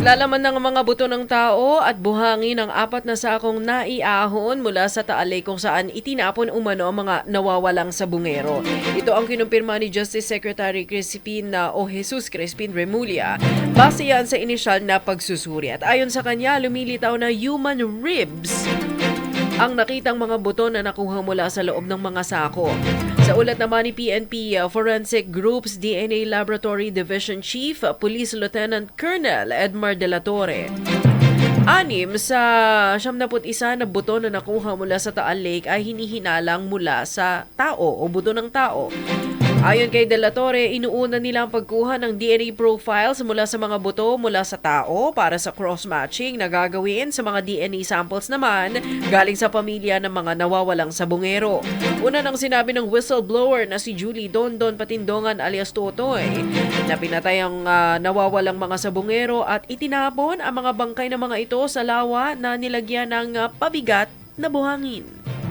Naglalaman ng mga buto ng tao at buhangin ang apat na sakong naiahon mula sa Taal kung saan itinapon umano ang mga nawawalang sabungero. Ito ang kinumpirma ni Justice Secretary Crispin na o Jesus Crispin Remulla base yan sa inisyal na pagsusuri. At ayon sa kanya, lumilitaw na human ribs ang nakitang mga buto na nakuha mula sa loob ng mga sako. Sa ulat naman ni PNP uh, Forensic Group's DNA Laboratory Division Chief, uh, Police Lieutenant Colonel Edmar De La Torre, Anim sa 71 na buto na nakuha mula sa Taal Lake ay hinihinalang mula sa tao o buto ng tao. Ayon kay De Torre, inuuna nila ang pagkuha ng DNA profiles mula sa mga buto mula sa tao para sa cross-matching na gagawin sa mga DNA samples naman galing sa pamilya ng mga nawawalang sabungero. Una nang sinabi ng whistleblower na si Julie Dondon Patindongan alias Totoy na pinatay ang ah, nawawalang mga sabungero at itinapon ang mga bangkay ng mga ito sa lawa na nilagyan ng ah, pabigat na buhangin.